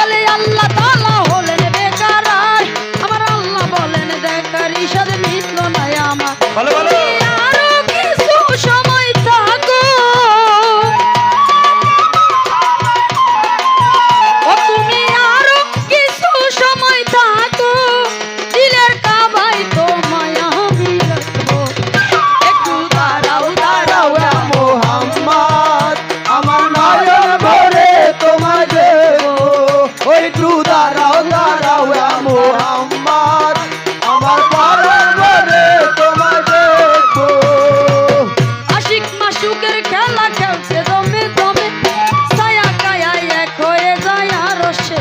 চলে আল্লাহ তা আমার আমার পরে তোমায় দেখব। আশিক মাসুকের খেলা খেলছে দমে দমে, ছায়া কায়া এক হয়ে যায় আর সে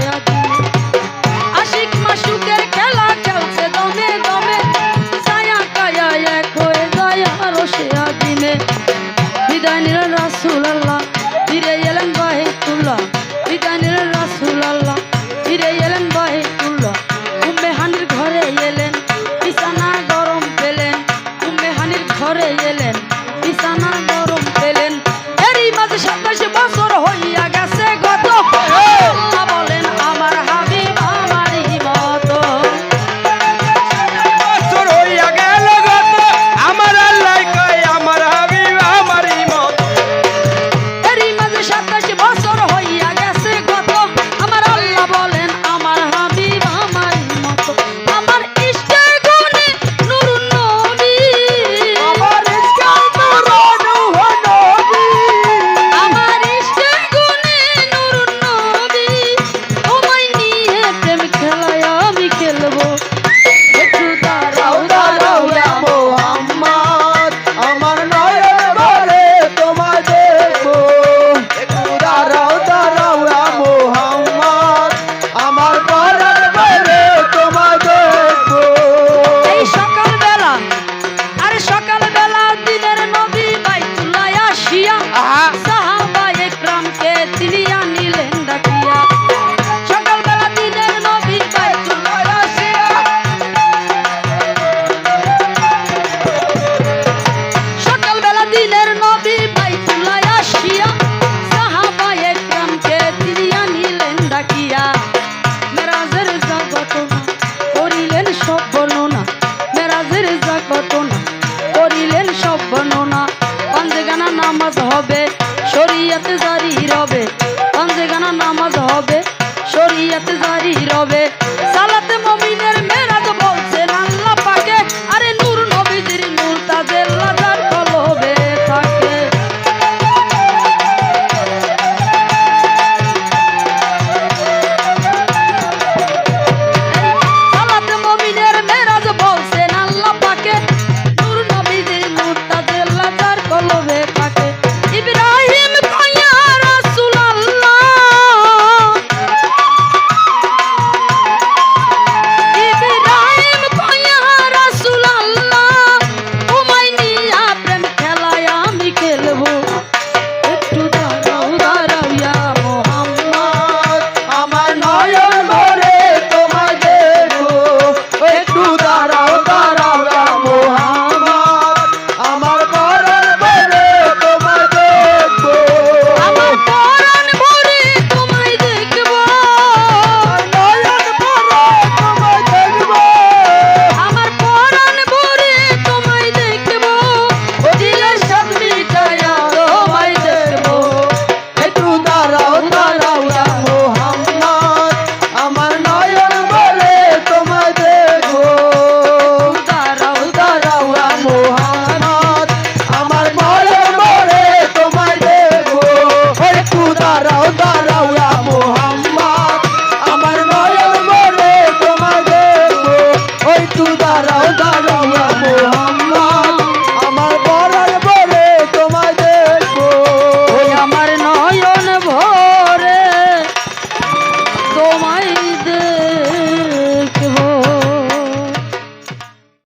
আশিক মাসুকের খেলা খেলছে দমে দমে, ছায়া কায়া এক হয়ে যায় আর সে দিনে বিদায় নিলেন রাসুল আল্লাহ اریروے